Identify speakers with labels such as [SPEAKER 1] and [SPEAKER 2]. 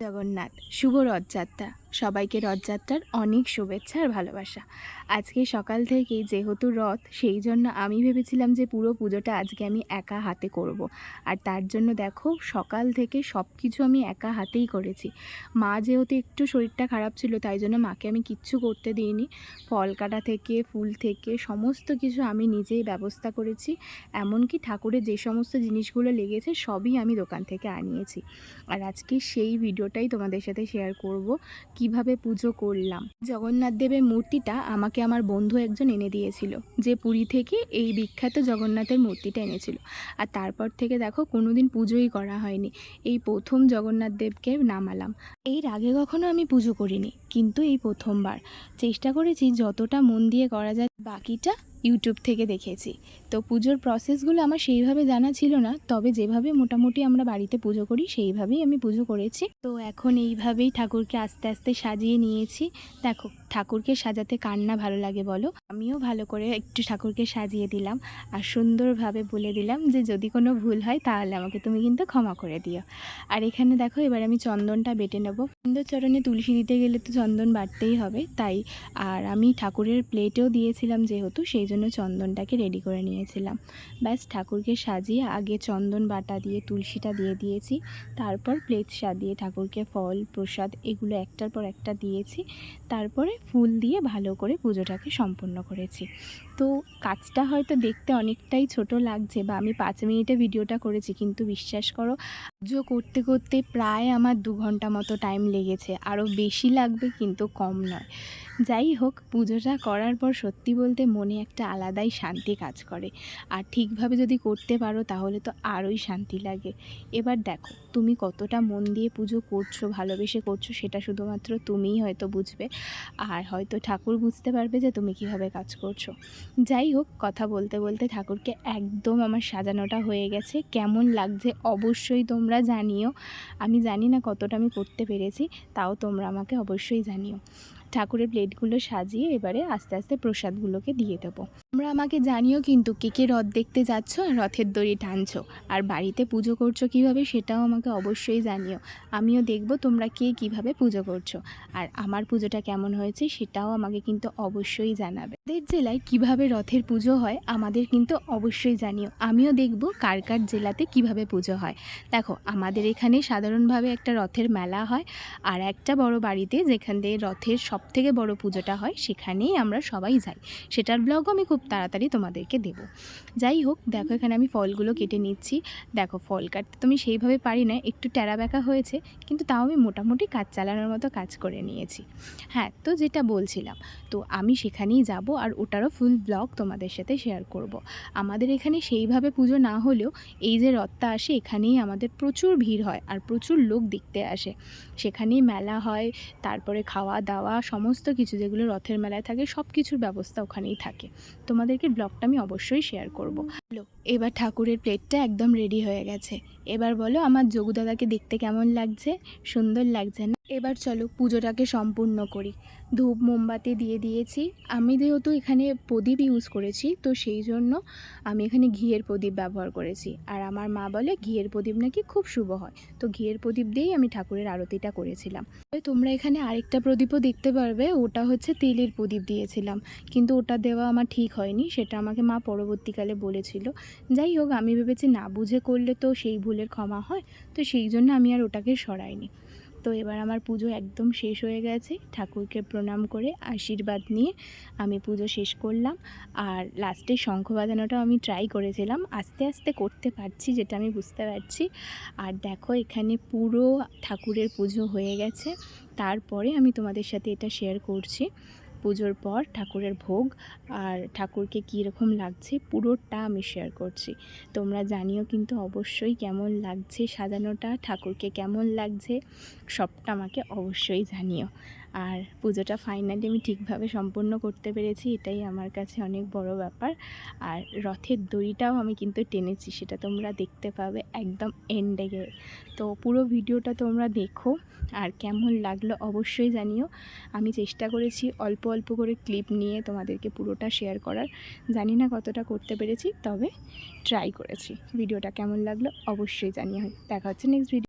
[SPEAKER 1] জগন্নাথ। শুভ রথযাত্রা। সবাইকে রথযাত্রার অনেক শুভেচ্ছা আর ভালোবাসা। আজকে সকাল থেকেই যেহেতু রথ, সেই জন্য আমি ভেবেছিলাম যে পুরো পুজোটা আজকে আমি একা হাতে করব। আর তার জন্য দেখো, সকাল থেকে সব কিছু আমি একা হাতেই করেছি। মা যেহেতু একটু শরীরটা খারাপ ছিল, তাই জন্য মাকে আমি কিচ্ছু করতে দিইনি। ফল কাটা থেকে, ফুল থেকে, সমস্ত কিছু আমি নিজেই ব্যবস্থা করেছি। এমনকি ঠাকুরের যে সমস্ত জিনিসগুলো লেগেছে, সবই আমি দোকান থেকে আনিয়েছি। আর আজকে সেই ভিডিওটাই তোমাদের সাথে শেয়ার করব কীভাবে পুজো করলাম। জগন্নাথ দেবের মূর্তিটা আমাকে আমার বন্ধু একজন এনে দিয়েছিল, যে পুরী থেকে এই বিখ্যাত জগন্নাথের মূর্তিটা এনেছিল। আর তারপর থেকে দেখো কোনোদিন পুজোই করা হয়নি, এই প্রথম জগন্নাথ দেবকে নামালাম। এর আগে কখনো আমি পুজো করিনি, কিন্তু এই প্রথমবার। চেষ্টা করেছি যতটা মন দিয়ে করা যায়, বাকিটা ইউটিউব থেকে দেখেছি। তো পুজোর প্রসেসগুলো আমার সেইভাবে জানা ছিল না, তবে যেভাবে মোটামুটি আমরা বাড়িতে পুজো করি, সেইভাবেই আমি পুজো করেছি। তো এখন এইভাবেই ঠাকুরকে আস্তে আস্তে সাজিয়ে নিয়েছি। দেখো, ঠাকুরকে সাজাতে কার না ভালো লাগে বলো? আমিও ভালো করে একটু ঠাকুরকে সাজিয়ে দিলাম আর সুন্দরভাবে বলে দিলাম যে, যদি কোনো ভুল হয় তাহলে আমাকে তুমি কিন্তু ক্ষমা করে দিও। আর এখানে দেখো, এবার আমি চন্দনটা বেটে নেব। চরণে তুলসী দিতে গেলে তো চন্দন বাটতেই হবে, তাই। আর আমি ঠাকুরের প্লেটেও দিয়েছিলাম যেহেতু, সেই জন্য চন্দনটাকে রেডি করে নিয়েছিলাম। ব্যাস ঠাকুরকে সাজিয়ে আগে চন্দন বাটা দিয়ে, তুলসীটা দিয়ে দিয়েছি, তারপর প্লেট সাজিয়ে ঠাকুরকে ফল, প্রসাদ এগুলো একটার পর একটা দিয়েছি, তারপরে ফুল দিয়ে ভালো করে পুজোটাকে সম্পূর্ণ করেছি। তো কাজটা হয়তো দেখতে অনেকটাই ছোট লাগছে বা আমি পাঁচ মিনিটে ভিডিওটা করেছি, কিন্তু বিশ্বাস করো, পুজো করতে করতে প্রায় আমার দু ঘণ্টা মতো টাইম লেগেছে। আরও বেশি লাগবে কিন্তু কম নয়। যাই হোক পুজোটা করার পর সত্যি বলতে মনে একটা আলাদাই শান্তি কাজ করে। আর ঠিকভাবে যদি করতে পারো, তাহলে তো আরোই শান্তি লাগে। এবার দেখো, তুমি কতটা মন দিয়ে পুজো করছ, ভালোবেসে করছ, সেটা শুধুমাত্র তুমিই হয়তো বুঝবে। আর হয়তো ঠাকুর বুঝতে পারবে যে তুমি কীভাবে কাজ করছ। যাই হোক, কথা বলতে বলতে ঠাকুরকে একদম আমার সাজানোটা হয়ে গেছে। কেমন লাগছে অবশ্যই তোমরা জানিও। আমি জানি না কতটা আমি করতে পেরেছি, তাও তোমরা আমাকে অবশ্যই জানিও। ঠাকুরের প্লেটগুলো সাজিয়ে এবারে আস্তে আস্তে প্রসাদগুলোকে দিয়ে দেবো। তোমরা আমাকে জানিও কিন্তু কে কে রথ দেখতে যাচ্ছ আর রথের দড়ি টানছো। আর বাড়িতে পুজো করছ কীভাবে সেটাও আমাকে অবশ্যই জানিও। আমিও দেখব তোমরা কে কীভাবে পুজো করছ। আর আমার পুজোটা কেমন হয়েছে সেটাও আমাকে কিন্তু অবশ্যই জানাবে। আমাদের জেলায় কীভাবে রথের পুজো হয় আমাদের কিন্তু অবশ্যই জানিও। আমিও দেখব কার কার জেলাতে কীভাবে পুজো হয়। দেখো, আমাদের এখানে সাধারণভাবে একটা রথের মেলা হয় আর একটা বড় বাড়িতে যেখান দিয়ে রথের সব থেকে বড় পুজোটা হয় সেখানেই আমরা সবাই যাই। সেটার ব্লগও আমি খুব তাড়াতাড়ি তোমাদেরকে দেব। যাই হোক, দেখো এখানে আমি ফলগুলো কেটে নিচ্ছি। দেখো, ফল কাটতে তো আমি সেইভাবে পারি না, একটু ট্যাড়া ব্যাকা হয়েছে, কিন্তু তাও আমি মোটামুটি কাজ চালানোর মতো কাজ করে নিয়েছি। হ্যাঁ তো যেটা বলছিলাম, তো আমি সেখানেই যাব আর ওটারও ফুল ব্লগ তোমাদের সাথে শেয়ার করব। আমাদের এখানে সেইভাবে পুজো না হলেও এই যে রথটা আসে, এখানেই আমাদের প্রচুর ভিড় হয় আর প্রচুর লোক দেখতে আসে। সেখানেই মেলা হয়, তারপরে খাওয়া দাওয়া সমস্ত কিছু যেগুলো রথের মেলায় থাকে সব কিছুর ব্যবস্থা ওখানেই থাকে। তোমাদেরকে ব্লগটা আমি অবশ্যই শেয়ার করব। হ্যালো, এবার ঠাকুরের প্লেটটা একদম রেডি হয়ে গেছে। এবার বলো আমার যোগুদাদাকে দেখতে কেমন লাগছে? সুন্দর লাগছে না? এবার চলো পুজোটাকে সম্পূর্ণ করি। ধূপ মোমবাতি দিয়ে দিয়েছি। আমি যেহেতু এখানে প্রদীপ ইউজ করেছি, তো সেই জন্য আমি এখানে ঘিয়ের প্রদীপ ব্যবহার করেছি। আর আমার মা বলে ঘিয়ের প্রদীপ নাকি খুব শুভ হয়। তো ঘিয়ের প্রদীপ দিয়েই আমি ঠাকুরের আরতিটা করেছিলাম। তোমরা এখানে আরেকটা প্রদীপও দেখতে পারবে, ওটা হচ্ছে তেলের প্রদীপ দিয়েছিলাম। কিন্তু ওটা দেওয়া আমার ঠিক হয়নি, সেটা আমাকে মা পরবর্তীকালে বলেছিল। যাই হোক, আমি ভেবেছি না বুঝে করলে তো সেই ভুলের ক্ষমা হয়, তো সেই জন্য আমি আর ওটাকে সরাইনি। তো এবার আমার পুজো একদম শেষ হয়ে গেছে। ঠাকুরকে প্রণাম করে আশীর্বাদ নিয়ে আমি পুজো শেষ করলাম। আর লাস্টে শঙ্খ বাজানোটাও আমি ট্রাই করেছিলাম। আস্তে আস্তে করতে পারছি যেটা আমি বুঝতে পারছি। আর দেখো এখানে পুরো ঠাকুরের পুজো হয়ে গেছে। তারপরে আমি তোমাদের সাথে এটা শেয়ার করছি। পুজোর পর ঠাকুরের ভোগ আর ঠাকুরকে কীরকম লাগছে পুরোটা আমি শেয়ার করছি। তোমরা জানিও কিন্তু অবশ্যই কেমন লাগছে সাজানোটা, ঠাকুরকে কেমন লাগছে, সবটা আমাকে অবশ্যই জানিও। আর পুজোটা ফাইনালি আমি ঠিকভাবে সম্পন্ন করতে পেরেছি, এটাই আমার কাছে অনেক বড় ব্যাপার। আর রথের দড়িটাও আমি কিন্তু টেনেছি, সেটা তোমরা দেখতে পাবে একদম এন্ডে গিয়ে। তো পুরো ভিডিওটা তোমরা দেখো, আর কেমন লাগল অবশ্যই জানিও। আমি চেষ্টা করেছি অল্প অল্প করে ক্লিপ নিয়ে তোমাদেরকে পুরোটা শেয়ার করার। জানি না কতটা করতে পেরেছি, তবে ট্রাই করেছি। ভিডিওটা কেমন লাগল অবশ্যই জানিও। দেখা হচ্ছে নেক্সট ভিডিও